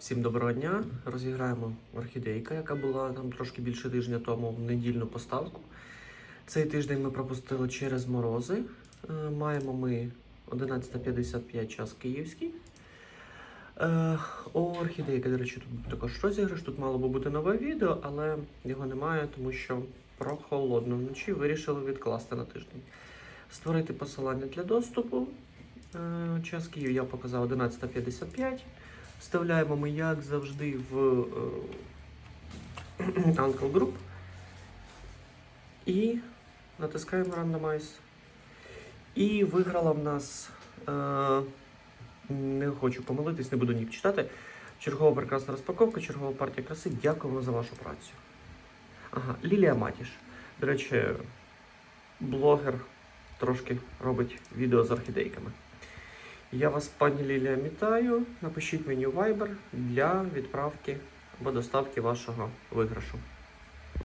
Всім доброго дня. Розіграємо орхідейка, яка була там трошки більше тижня тому в недільну поставку. Цей тиждень ми пропустили через морози. Е, Маємо ми 11.55 час київський. Е, О, орхідейка, до речі, тут також розіграш. Тут мало би бути нове відео, але його немає, тому що прохолодно вночі вирішили відкласти на тиждень. Створити посилання для доступу. Е, Час Київ я показав 11.55. Вставляємо ми, як завжди, в е, Uncle Group і натискаємо Randomize. І виграла в нас. Е, не хочу помилитись, не буду ні читати. Чергова прекрасна розпаковка, чергова партія краси. Дякуємо за вашу працю. Ага, Лілія Матіш. До речі, блогер трошки робить відео з орхідейками. Я вас, пані Лілія, вітаю. Напишіть мені Viber для відправки або доставки вашого виграшу.